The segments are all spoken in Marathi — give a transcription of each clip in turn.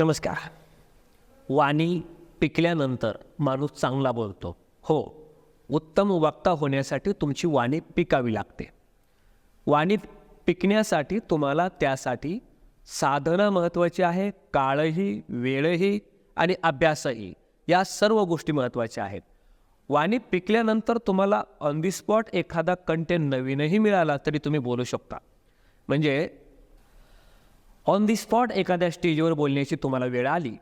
नमस्कार. वाणी पिकल्यानंतर माणूस चांगला बोलतो. हो उत्तम वक्ता होण्यासाठी तुमची वाणी पिकावी लागते. वाणी पिकण्यासाठी तुम्हाला त्यासाठी साधना महत्त्वाची आहे काळही वेळही आणि अभ्यासही या सर्व गोष्टी महत्त्वाच्या आहेत. वाणी पिकल्यानंतर तुम्हाला ऑन दी स्पॉट एखादा कंटेंट नवीनही मिळाला तरी तुम्ही बोलू शकता. म्हणजे ऑन दी स्पॉट एखाद्या स्टेजवर बोलण्याची तुम्हाला वेळ आली.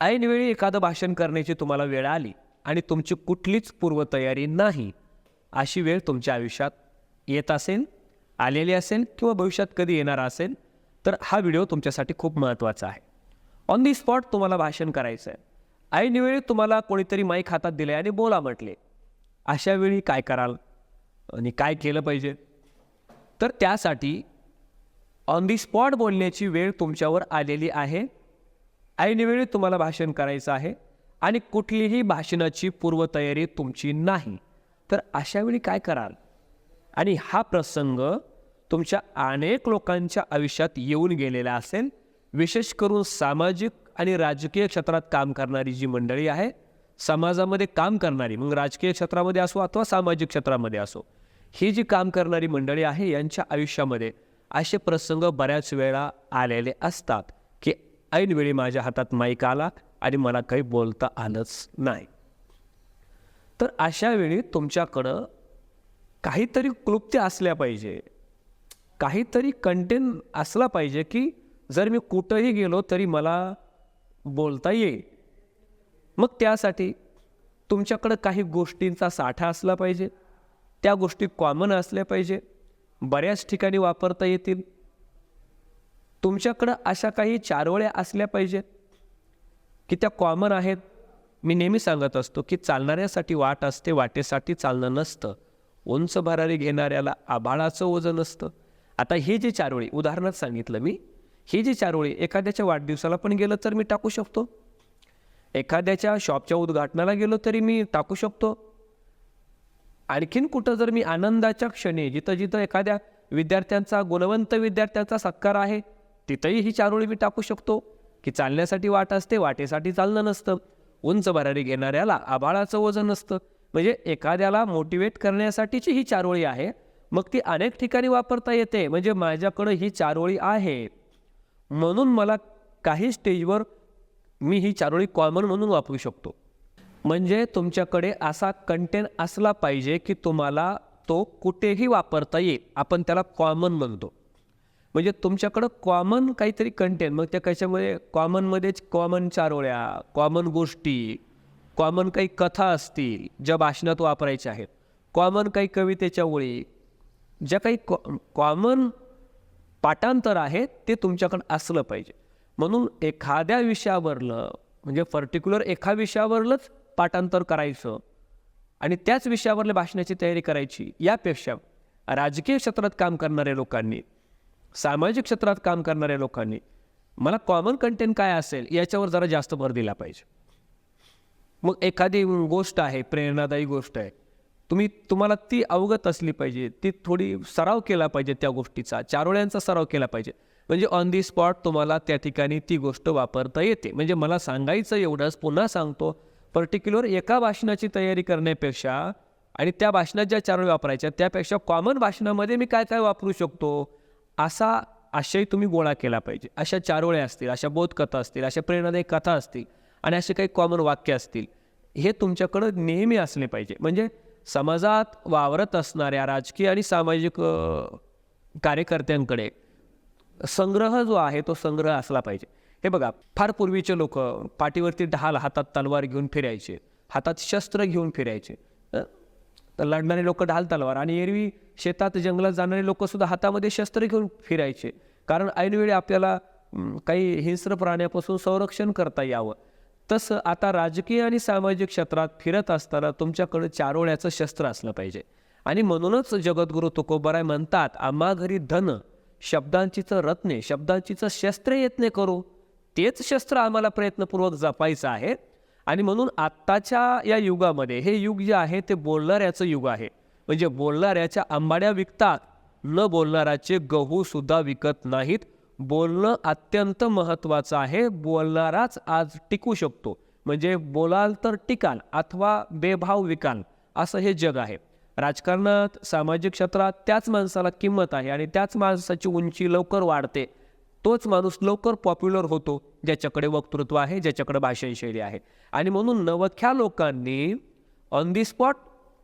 ऐनवेळी एखादं भाषण करण्याची तुम्हाला वेळ आली आणि तुमची कुठलीच पूर्वतयारी नाही. अशी वेळ तुमच्या आयुष्यात येत असेल आलेली असेल किंवा भविष्यात कधी येणार असेल तर हा व्हिडिओ तुमच्यासाठी खूप महत्त्वाचा आहे. ऑन दी स्पॉट तुम्हाला भाषण करायचं आहे ऐनवेळी तुम्हाला कोणीतरी माईक हातात दिले आणि बोला म्हटले. अशा वेळी काय कराल? आणि काय केलं पाहिजे? तर त्यासाठी ऑन दी स्पॉट बोलण्याची वेळ तुमच्यावर आलेली आहे. ऐनवेळी तुम्हाला भाषण करायचं आहे आणि कुठलीही भाषणाची पूर्वतयारी तुमची नाही. तर अशावेळी काय कराल? आणि हा प्रसंग तुमच्या अनेक लोकांच्या आयुष्यात येऊन गेलेला असेल. विशेष करून सामाजिक आणि राजकीय क्षेत्रात काम करणारी जी मंडळी आहे समाजामध्ये काम करणारी मग राजकीय क्षेत्रामध्ये असो अथवा सामाजिक क्षेत्रामध्ये असो ही जी काम करणारी मंडळी आहे यांच्या आयुष्यामध्ये असे प्रसंग बऱ्याच वेळा आलेले असतात की ऐनवेळी माझ्या हातात माईक आला आणि मला काही बोलता आलंच नाही. तर अशा वेळी तुमच्याकडं काहीतरी क्लुप्ती असल्या पाहिजे. काहीतरी कंटेंट असला पाहिजे की जर मी कुठंही गेलो तरी मला बोलता येईल. मग त्यासाठी तुमच्याकडं काही गोष्टींचा साठा असला पाहिजे. त्या गोष्टी कॉमन असल्या पाहिजे. बऱ्याच ठिकाणी वापरता येतील. तुमच्याकडं अशा काही चारोळ्या असल्या पाहिजेत की त्या कॉमन आहेत. मी नेहमी सांगत असतो की चालणाऱ्यासाठी वाट असते वाटेसाठी चालणं नसतं. उंच भरारी घेणाऱ्याला आभाळाचं वजन असतं आता हे जे चारोळी उदाहरणात सांगितलं मी ही जी चारोळी एखाद्याच्या वाढदिवसाला पण गेलं तर मी टाकू शकतो. एखाद्याच्या शॉपच्या उद्घाटनाला गेलो तरी मी टाकू शकतो. आणखीन कुठं जर मी आनंदाच्या क्षणी जिथं जिथं एखाद्या विद्यार्थ्यांचा गुणवंत विद्यार्थ्यांचा सत्कार आहे तिथंही ही चारोळी मी टाकू शकतो. की चालण्यासाठी वाट असते वाटेसाठी चालणं नसतं. उंच भरारी घेणाऱ्याला आभाळाचं वजन नसतं. म्हणजे एखाद्याला मोटिवेट करण्यासाठीची ही चारोळी आहे. मग ती अनेक ठिकाणी वापरता येते. म्हणजे माझ्याकडं ही चारोळी आहे. म्हणून मला काही स्टेजवर मी ही चारोळी कॉमन म्हणून वापरू शकतो. म्हणजे तुमच्याकडे असा कंटेंट असला पाहिजे की तुम्हाला तो कुठेही वापरता येईल. आपण त्याला कॉमन म्हणतो. म्हणजे तुमच्याकडं कॉमन काहीतरी कंटेंट मग त्या कशामध्ये कॉमनमध्येच कॉमन चारोळ्या कॉमन गोष्टी कॉमन काही कथा असतील ज्या भाषणात वापरायच्या आहेत. कॉमन काही कवितेच्या ओळी ज्या काही कॉ कॉमन पाठांतर आहे ते तुमच्याकडं असलं पाहिजे. म्हणून एखाद्या विषयावरलं म्हणजे पर्टिक्युलर एका विषयावरलंच पाठांतर करायचं आणि त्याच विषयावरल्या भाषणाची तयारी करायची यापेक्षा राजकीय क्षेत्रात काम करणाऱ्या लोकांनी सामाजिक क्षेत्रात काम करणाऱ्या लोकांनी मला कॉमन कंटेंट काय असेल याच्यावर जरा जास्त भर दिला पाहिजे. मग एखादी गोष्ट आहे प्रेरणादायी गोष्ट आहे तुम्ही तुम्हाला ती अवगत असली पाहिजे ती थोडी सराव केला पाहिजे त्या गोष्टीचा चारोळ्यांचा सराव केला पाहिजे. म्हणजे ऑन दी स्पॉट तुम्हाला त्या ठिकाणी ती गोष्ट वापरता येते. म्हणजे मला सांगायचं एवढंच पुन्हा सांगतो पर्टिक्युलर एका भाषणाची तयारी करण्यापेक्षा आणि त्या भाषणात ज्या चारोळी वापरायच्या त्यापेक्षा कॉमन भाषणामध्ये मी काय काय वापरू शकतो? असा आशय तुम्ही गोळा केला पाहिजे. अशा चारोळ्या असतील अशा बोधकथा असतील अशा प्रेरणादायी कथा असतील आणि असे काही कॉमन वाक्य असतील हे तुमच्याकडं नेहमी असले पाहिजे. म्हणजे समाजात वावरत असणाऱ्या राजकीय आणि सामाजिक कार्यकर्त्यांकडे संग्रह जो आहे तो संग्रह असला पाहिजे. हे बघा फार पूर्वीचे लोक पाठीवरती ढाल हातात तलवार घेऊन फिरायचे हातात शस्त्र घेऊन फिरायचे. तर लढणारे लोक ढाल तलवार आणि एरवी शेतात जंगलात जाणारे लोकसुद्धा हातामध्ये शस्त्र घेऊन फिरायचे. कारण ऐनवेळी आपल्याला काही हिंस्र प्राण्यापासून संरक्षण करता यावं. तसं आता राजकीय आणि सामाजिक क्षेत्रात फिरत असताना तुमच्याकडं चारोळ्याचं शस्त्र असलं पाहिजे. आणि म्हणूनच जगद्गुरू तुकोबराय म्हणतात आम्हा घरी धन शब्दांचीचं रत्ने शब्दांचीचं शस्त्र यत्ने करू. तेच शस्त्र आम्हाला प्रयत्नपूर्वक जपायचं आहे. आणि म्हणून आत्ताच्या या युगामध्ये हे युग जे आहे ते बोलणाऱ्याचं युग आहे. म्हणजे बोलणाऱ्याच्या आंबाड्या विकतात. न बोलणाऱ्याचे गहूसुद्धा विकत नाहीत. बोलणं अत्यंत महत्त्वाचं आहे. बोलणाराच आज टिकू शकतो. म्हणजे बोलाल तर टिकाल अथवा बेभाव विकाल असं हे जग आहे. राजकारणात सामाजिक क्षेत्रात त्याच माणसाला किंमत आहे आणि त्याच माणसाची उंची लवकर वाढते. तोच माणूस लवकर पॉप्युलर होतो ज्याच्याकडे वक्तृत्व आहे ज्याच्याकडे भाषणशैली आहे. आणि म्हणून नवख्या लोकांनी ऑन दी स्पॉट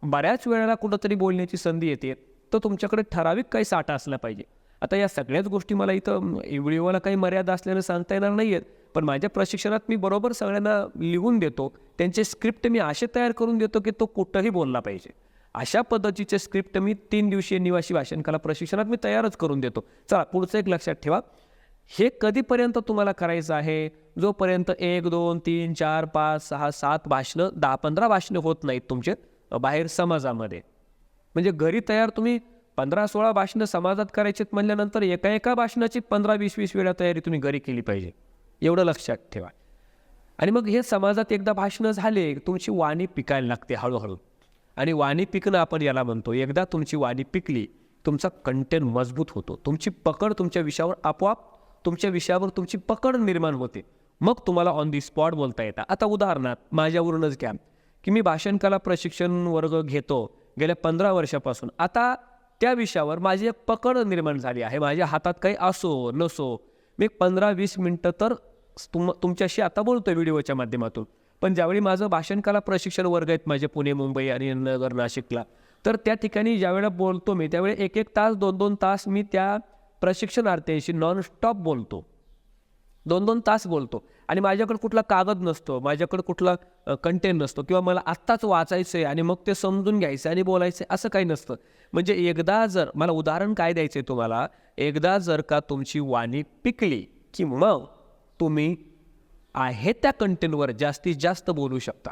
बऱ्याच वेळेला कुठंतरी बोलण्याची संधी येते. तर तुमच्याकडे ठराविक काही साठा असला पाहिजे. आता या सगळ्याच गोष्टी मला इथं व्हिडिओला काही मर्यादा असल्यानं सांगता येणार नाही आहेत पण माझ्या प्रशिक्षणात मी बरोबर सगळ्यांना लिहून देतो. त्यांचे स्क्रिप्ट मी असे तयार करून देतो की तो कुठंही बोलला पाहिजे. अशा पद्धतीचे स्क्रिप्ट मी तीन दिवसीय निवासी भाषण कला प्रशिक्षणात मी तयारच करून देतो. चला पुढचं एक लक्षात ठेवा. हे कधीपर्यंत तुम्हाला करायचं आहे? जोपर्यंत एक दोन तीन चार पाच सहा सात भाषणं दहा पंधरा भाषणं होत नाहीत तुमचे बाहेर समाजामध्ये. म्हणजे घरी तयार तुम्ही पंधरा सोळा भाषणं समाजात करायचीत म्हणल्यानंतर एका एका भाषणाची पंधरा वीस वीस वेळा तयारी तुम्ही घरी केली पाहिजे. एवढं लक्षात ठेवा. आणि मग हे समाजात एकदा भाषणं झाले तुमची वाणी पिकायला लागते हळूहळू. आणि वाणी पिकणं आपण याला म्हणतो. एकदा तुमची वाणी पिकली तुमचा कंटेंट मजबूत होतो. तुमची पकड तुमच्या विषयावर आपोआप तुमच्या विषयावर तुमची पकड निर्माण होते. मग तुम्हाला ऑन दी स्पॉट बोलता येतं. आता उदाहरणार्थ माझ्यावरूनच घ्या की मी भाषण कला प्रशिक्षण वर्ग घेतो गेल्या पंधरा वर्षापासून. आता त्या विषयावर माझी एक पकड निर्माण झाली आहे. माझ्या हातात काही असो नसो मी पंधरा वीस मिनटं तर तुम तुमच्याशी आता बोलतोय व्हिडिओच्या माध्यमातून. पण ज्यावेळी माझं भाषणकला प्रशिक्षण वर्ग आहेत माझे पुणे मुंबई आणि नगर नाशिकला तर त्या ठिकाणी ज्यावेळेला बोलतो मी त्यावेळी एक एक तास दोन दोन तास मी त्या प्रशिक्षणार्थ्यांशी नॉनस्टॉप बोलतो. दोन दोन तास बोलतो. आणि माझ्याकडे कुठला कागद नसतो माझ्याकडे कुठला कंटेंट नसतो किंवा मला आत्ताच वाचायचं आहे आणि मग ते समजून घ्यायचं आणि बोलायचं असं काही नसतं. म्हणजे एकदा जर मला उदाहरण काय द्यायचं आहे तुम्हाला? एकदा जर का तुमची वाणी पिकली की मग तुम्ही आहे त्या कंटेंटवर जास्तीत जास्त बोलू शकता.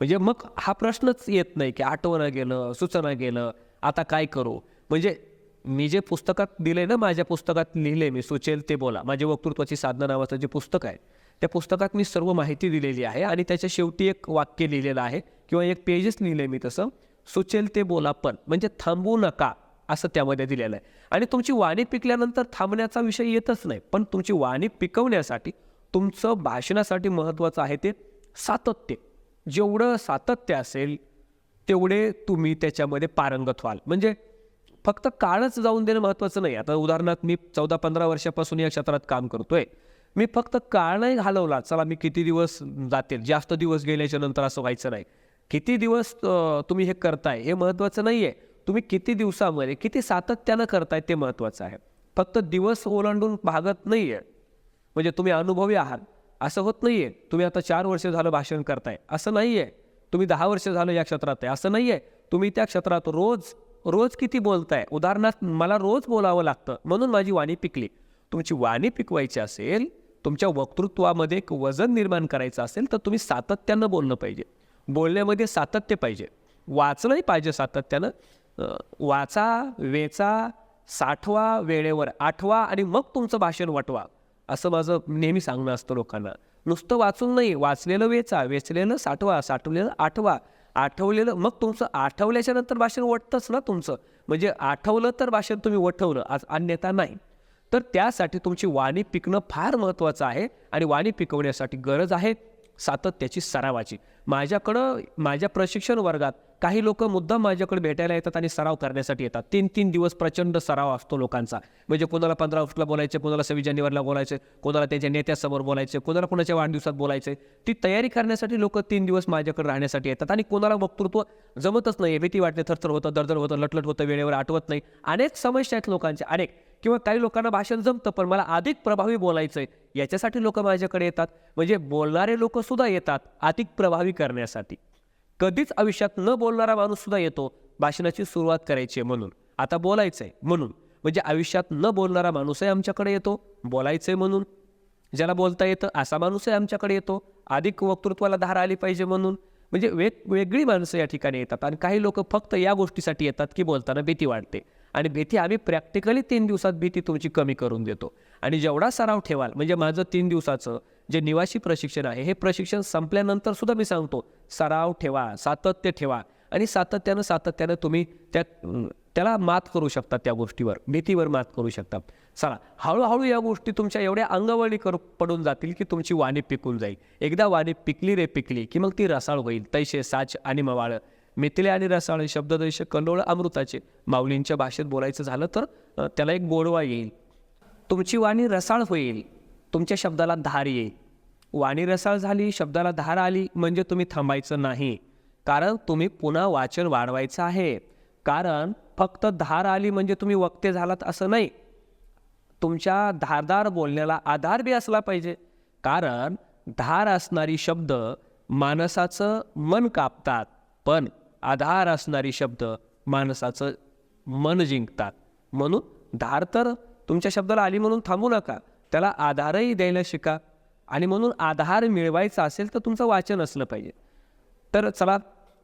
म्हणजे मग हा प्रश्नच येत नाही की आठवणं गेलं सुचना गेलं आता काय करू? म्हणजे मी जे पुस्तकात दिले ना माझ्या पुस्तकात लिहिले मी सुचेल ते बोला. माझे वक्तृत्वाची साधना नावाचं जे पुस्तक आहे त्या पुस्तकात मी सर्व माहिती दिलेली आहे आणि त्याच्या शेवटी एक वाक्य लिहिलेलं आहे किंवा एक पेजेस लिहिले मी तसं सुचेल ते बोला पण. म्हणजे थांबू नका असं त्यामध्ये दिलेलं आहे. आणि तुमची वाणी पिकल्यानंतर थांबण्याचा विषय येतच नाही पण तुमची वाणी पिकवण्यासाठी तुमचं भाषणासाठी महत्त्वाचं आहे ते सातत्य. जेवढं सातत्य असेल तेवढे तुम्ही त्याच्यामध्ये पारंगत व्हाल. म्हणजे फक्त काळच जाऊन देणं महत्त्वाचं नाही. आता उदाहरणार्थ मी चौदा पंधरा वर्षापासून या क्षेत्रात काम करतोय. मी फक्त काळ नाही घालवला चला मी किती दिवस जातील जास्त दिवस गेल्याच्यानंतर असं व्हायचं नाही. किती दिवस तुम्ही हे करताय हे महत्त्वाचं नाही आहे तुम्ही किती दिवसामध्ये किती सातत्यानं करताय ते महत्त्वाचं आहे. फक्त दिवस ओलांडून भागत नाही आहे म्हणजे तुम्ही अनुभवी आहात. असं होत नाही आहे तुम्ही आता चार वर्ष झालं भाषण करताय. असं नाही आहे तुम्ही दहा वर्ष झालं या क्षेत्रात आहे. असं नाही आहे तुम्ही त्या क्षेत्रात रोज रोज किती बोलताय? उदाहरणार्थ मला रोज बोलावं लागतं म्हणून माझी वाणी पिकली. तुमची वाणी पिकवायची असेल तुमच्या वक्तृत्वामध्ये एक वजन निर्माण करायचं असेल तर तुम्ही सातत्यानं बोलणं पाहिजे. बोलण्यामध्ये सातत्य पाहिजे. वाचलंही पाहिजे सातत्यानं. वाचा वेचा साठवा वेळेवर आठवा आणि मग तुमचं भाषण वाटवा असं माझं नेहमी सांगणं असतं लोकांना. नुसतं वाचून नाही वाचलेलं वेचा वेचलेलं साठवा साठवलेलं आठवा आठवलेलं मग तुमचं आठवल्याच्या नंतर भाषण वटतंच ना तुमचं. म्हणजे आठवलं तर भाषण तुम्ही वठवलं आज अन्यथा नाही. तर त्यासाठी तुमची वाणी पिकणं फार महत्त्वाचं आहे आणि वाणी पिकवण्यासाठी गरज आहे सातत्याची सरावाची. माझ्याकडं माझ्या प्रशिक्षण वर्गात काही लोक मुद्दाम माझ्याकडे भेटायला येतात आणि सराव करण्यासाठी येतात. तीन तीन दिवस प्रचंड सराव असतो लोकांचा. म्हणजे कोणाला पंधरा ऑगस्टला बोलायचे कोणाला सव्वीस जानेवारीला बोलायचे कोणाला त्यांच्या नेत्यासमोर बोलायचे कोणाला कोणाच्या वाढदिवसात बोलायचे. ती तयारी करण्यासाठी लोक तीन दिवस माझ्याकडे राहण्यासाठी येतात आणि कोणाला वक्तृत्व जमतच नाही. भीती वाटते थरथर होतं दरदर होतं लटलट होतं वेळेवर आठवत नाही. अनेक समस्या आहेत लोकांच्या. अनेक किंवा काही लोकांना भाषण जमतं पण मला अधिक प्रभावी बोलायचं आहे याच्यासाठी लोक माझ्याकडे येतात. म्हणजे बोलणारे लोकसुद्धा येतात अधिक प्रभावी करण्यासाठी. कधीच आयुष्यात न बोलणारा माणूससुद्धा येतो भाषणाची सुरुवात करायची आहे म्हणून. आता बोलायचं आहे म्हणून. म्हणजे आयुष्यात न बोलणारा माणूसही आमच्याकडे येतो बोलायचं आहे म्हणून. ज्याला बोलता येतं असा माणूसही आमच्याकडे येतो. अधिक वक्तृत्वाला धार आली पाहिजे म्हणून. म्हणजे वेग वेगळी माणसं या ठिकाणी येतात आणि काही लोक फक्त या गोष्टीसाठी येतात की बोलताना भीती वाटते. आणि भीती आम्ही प्रॅक्टिकली तीन दिवसात भीती तुमची कमी करून देतो. आणि जेवढा सराव ठेवाल म्हणजे माझं तीन दिवसाचं जे निवासी प्रशिक्षण आहे हे प्रशिक्षण संपल्यानंतर सुद्धा मी सांगतो सराव ठेवा सातत्य ठेवा. आणि सातत्यानं सातत्यानं तुम्ही त्या त्याला मात करू शकता त्या गोष्टीवर भीतीवर मात करू शकता. चला हळूहळू या गोष्टी तुमच्या एवढ्या अंगवळी कर पडून जातील की तुमची वाणी पिकून जाईल. एकदा वाणी पिकली रे पिकली की मग ती रसाळ होईल. तैसे साच आणि मवाळ. मिथिले आणि रसाळ शब्ददैश कल्लोळ अमृताचे. माऊलींच्या भाषेत बोलायचं झालं तर त्याला एक गोडवा येईल. तुमची वाणी रसाळ होईल तुमच्या शब्दाला धार येईल. वाणी रसाळ झाली शब्दाला धार आली म्हणजे तुम्ही थांबायचं नाही. कारण तुम्ही पुन्हा वाचन वाढवायचं आहे. कारण फक्त धार आली म्हणजे तुम्ही वक्ते झालात असं नाही. तुमच्या धारदार बोलण्याला आधार बी असला पाहिजे. कारण धार असणारी शब्द माणसाचं मन कापतात. पण आधार असणारी शब्द माणसाचं मन जिंकतात. म्हणून धार तर तुमच्या शब्दाला आली म्हणून थांबू नका. त्याला आधारही द्यायला शिका. आणि म्हणून आधार मिळवायचा असेल तर तुमचं वाचन असलं पाहिजे. तर चला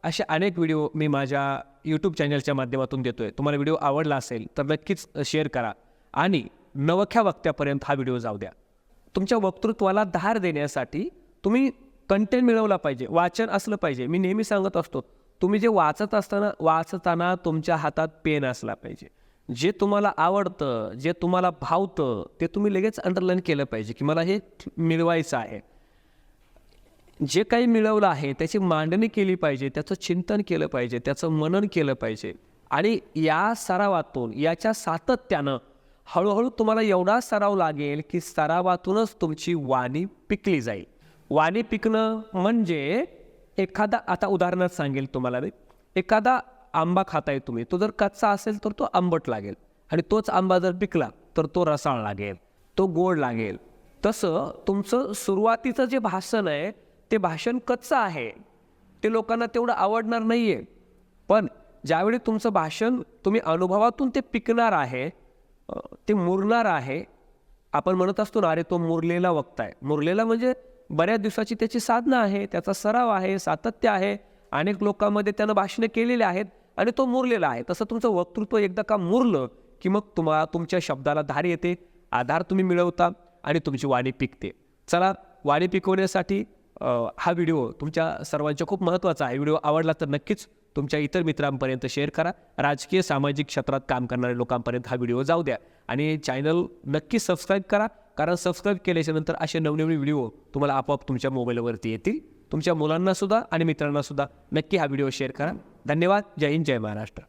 असे अनेक व्हिडिओ मी माझ्या यूट्यूब चॅनलच्या माध्यमातून देतो आहे तुम्हाला व्हिडिओ आवडला असेल तर नक्कीच शेअर करा. आणि नवख्या वक्त्यापर्यंत हा व्हिडिओ जाऊ द्या. तुमच्या वक्तृत्वाला धार देण्यासाठी तुम्ही कंटेंट मिळवला पाहिजे वाचन असलं पाहिजे. मी नेहमी सांगत असतो तुम्ही जे वाचत असताना वाचताना तुमच्या हातात पेन असला पाहिजे. जे तुम्हाला आवडतं जे तुम्हाला भावतं ते तुम्ही लगेच अंडरलाईन केलं पाहिजे की मला हे मिळवायचं आहे. जे काही मिळवलं आहे त्याची मांडणी केली पाहिजे त्याचं चिंतन केलं पाहिजे त्याचं मनन केलं पाहिजे. आणि या सरावातून याच्या सातत्यानं हळूहळू तुम्हाला एवढा सराव लागेल की सरावातूनच तुमची वाणी पिकली जाईल. वाणी पिकणं म्हणजे एखादा आता उदाहरणात सांगेल तुम्हाला मी. एखादा आंबा खाताय तुम्ही तो जर कच्चा असेल तर तो आंबट लागेल आणि तोच आंबा जर पिकला तर तो रसाळ लागेल तो गोड लागेल. तसं तुमचं सुरुवातीचं जे भाषण आहे ते भाषण कच्चं आहे. ते लोकांना तेवढं आवडणार नाही आहे पण ज्यावेळी तुमचं भाषण तुम्ही अनुभवातून ते पिकणार आहे ते मुरणार आहे आपण म्हणत असतो ना अरे तो मुरलेला वक्ताय. आहे मुरलेला म्हणजे बऱ्याच दिवसाची त्याची साधना आहे त्याचा सराव आहे सातत्य आहे. अनेक लोकांमध्ये त्यानं भाषणं केलेली आहेत आणि तो मुरलेला आहे. तसं तुमचं वक्तृत्व एकदा का मुरलं की मग तुम्हाला तुमच्या शब्दाला धार येते आधार तुम्ही मिळवता आणि तुमची वाणी पिकते. चला वाणी पिकवण्यासाठी हा व्हिडिओ तुमच्या सर्वांच्या खूप महत्त्वाचा आहे. व्हिडिओ आवडला तर नक्कीच तुमच्या इतर मित्रांपर्यंत शेअर करा. राजकीय सामाजिक क्षेत्रात काम करणाऱ्या लोकांपर्यंत हा व्हिडिओ जाऊ द्या. आणि चॅनल नक्की सबस्क्राईब करा. कारण सबस्क्राईब केल्याच्यानंतर असे नवनवीन व्हिडिओ तुम्हाला आपोआप तुमच्या मोबाईलवरती येतील. तुमच्या मुलांना सुद्धा आणि मित्रांनासुद्धा नक्की हा व्हिडिओ शेअर करा. धन्यवाद. जय हिंद जय महाराष्ट्र.